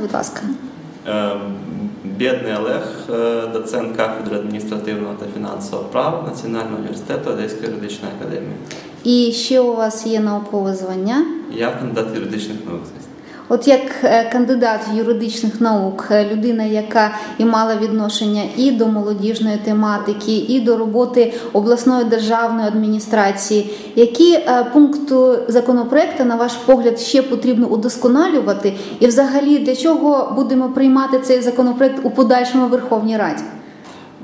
Будь ласка. Бідний Олег, е, доцент кафедри адміністративного та фінансового права Національного університету Одеської юридичної академії. І ще у вас є наукове звання. Я кандидат юридичних наук. От як е, кандидат юридичних наук, е, людина, яка і мала відношення і до молодіжної тематики, і до роботи обласної державної адміністрації, які е, пункти законопроекту, на ваш погляд, ще потрібно удосконалювати, і взагалі для чого будемо приймати цей законопроект у подальшому Верховній Раді?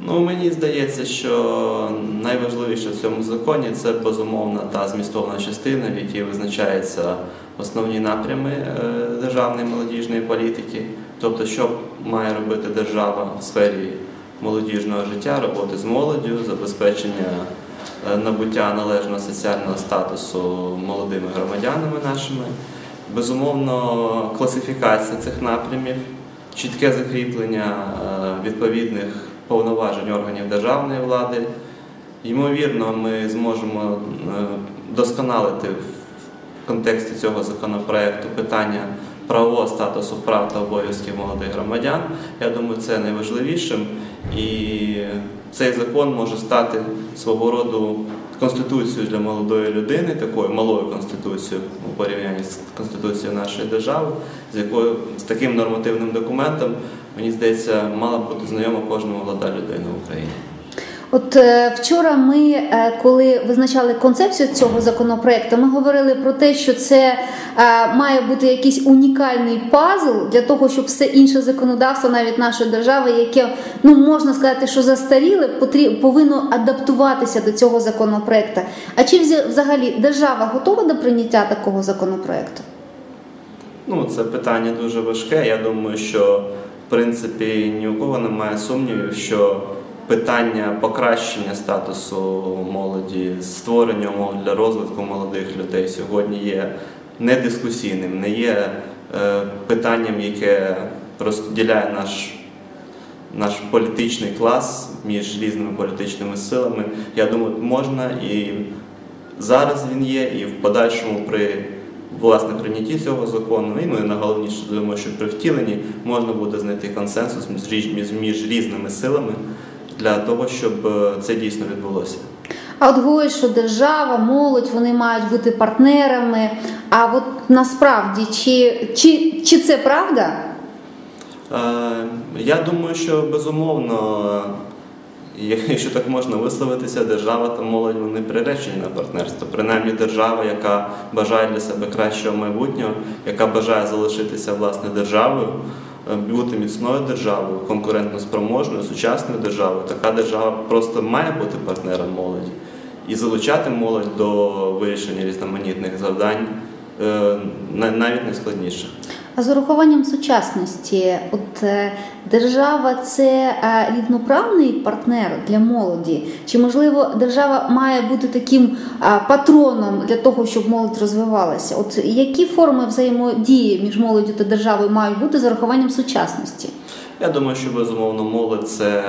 Ну, мені здається, що найважливіше в цьому законі це безумовна та змістовна частина, в якій визначаються основні напрями е, державної молодіжної політики, тобто, що має робити держава в сфері молодіжного життя, роботи з молоддю, забезпечення е, набуття належного соціального статусу молодими громадянами нашими. Безумовно, класифікація цих напрямів, чітке закріплення е, відповідних повноважень органів державної влади. Ймовірно, ми зможемо досконалити в контексті цього законопроекту питання правового статусу прав та обов'язків молодих громадян. Я думаю, це найважливішим. І цей закон може стати свого роду конституцією для молодої людини, такою малою конституцією у порівнянні з конституцією нашої держави, з якою з таким нормативним документом, мені здається, мала бути знайома кожна молода людина в Україні. От е, вчора ми, е, коли визначали концепцію цього законопроекту, ми говорили про те, що це е, має бути якийсь унікальний пазл для того, щоб все інше законодавство, навіть нашої держави, яке ну можна сказати, що застаріле, повинно адаптуватися до цього законопроекту. А чи взагалі держава готова до прийняття такого законопроекту? Ну, це питання дуже важке. Я думаю, що в принципі ні у кого немає сумнівів, що питання покращення статусу молоді, створення умов для розвитку молодих людей сьогодні є недискусійним, не є е, питанням, яке розділяє наш. Наш політичний клас між різними політичними силами, я думаю, можна і зараз він є, і в подальшому при власне прийнятті цього закону, і ну і найголовніше, думаю, що при втіленні можна буде знайти консенсус між, між, між різними силами для того, щоб е, це дійсно відбулося. А от говорять, що держава, молодь, вони мають бути партнерами. А от насправді, чи, чи, чи це правда? Е, Я думаю, що безумовно, е, якщо так можна висловитися, держава та молодь вони приречені на партнерство. Принаймні держава, яка бажає для себе кращого майбутнього, яка бажає залишитися власне державою, бути міцною державою, конкурентноспроможною, сучасною державою, така держава просто має бути партнером молоді і залучати молодь до вирішення різноманітних завдань е, навіть найскладніших. А з урахуванням сучасності, от е, держава це е, рівноправний партнер для молоді? Чи можливо держава має бути таким е, патроном для того, щоб молодь розвивалася? От які форми взаємодії між молоддю та державою мають бути з урахуванням сучасності? Я думаю, що безумовно молодь це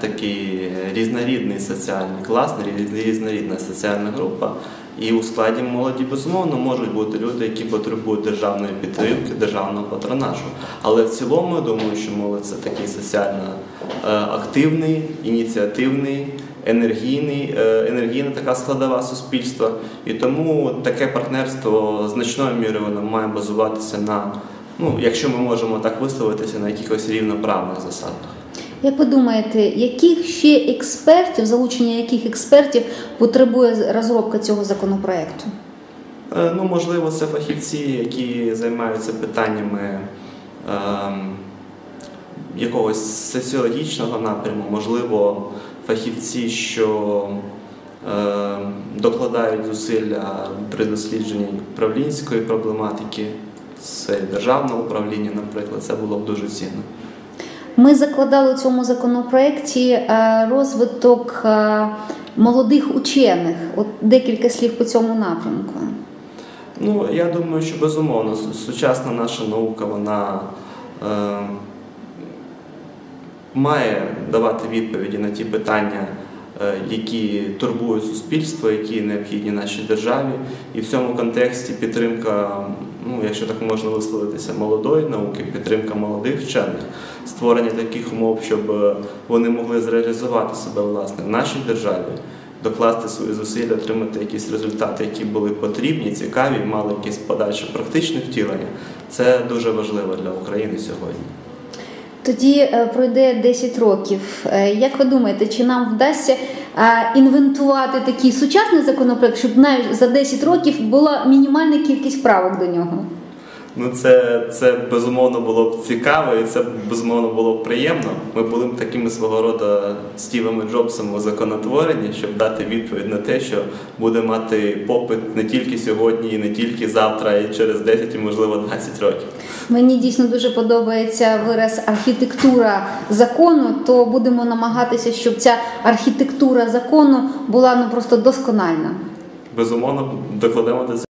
такий різнорідний соціальний клас, різ- різнорідна соціальна група. І у складі молоді безумовно можуть бути люди, які потребують державної підтримки, державного патронажу. Але в цілому я думаю, що молодь це такий соціально е, активний, ініціативний, енергійний, е, енергійна така складова суспільства. І тому таке партнерство значною мірою воно має базуватися на, ну, якщо ми можемо так висловитися, на якихось рівноправних засадах. Як ви думаєте, яких ще експертів, залучення яких експертів потребує розробка цього законопроекту? Е, Ну, можливо, це фахівці, які займаються питаннями ем, якогось соціологічного напряму, можливо, фахівці, що ем, докладають зусилля при дослідженні управлінської проблематики, сфері державного управління, наприклад, це було б дуже цінно. Ми закладали у цьому законопроекті е, розвиток е, молодих учених. От декілька слів по цьому напрямку. Ну, я думаю, що безумовно сучасна наша наука вона е, має давати відповіді на ті питання, е, які турбують суспільство, які необхідні нашій державі. І в цьому контексті підтримка ну, якщо так можна висловитися, молодої науки, підтримка молодих вчених, створення таких умов, щоб е, вони могли зреалізувати себе власне в нашій державі, докласти свої зусилля, отримати якісь результати, які були потрібні, цікаві, мали якесь подальше практичне втілення. Це дуже важливо для України сьогодні. Тоді е, пройде 10 років. Е, Як ви думаєте, чи нам вдасться інвентувати такий сучасний законопроект, щоб навіть за 10 років була мінімальна кількість правок до нього? Ну, це, це безумовно було б цікаво і це безумовно було б приємно. Ми були б такими свого роду Стівами Джобсом у законотворенні, щоб дати відповідь на те, що буде мати попит не тільки сьогодні, і не тільки завтра, і через 10 і можливо 20 років. Мені дійсно дуже подобається вираз архітектура закону, то будемо намагатися, щоб ця архітектура закону була ну просто доскональна. Безумовно, докладемо до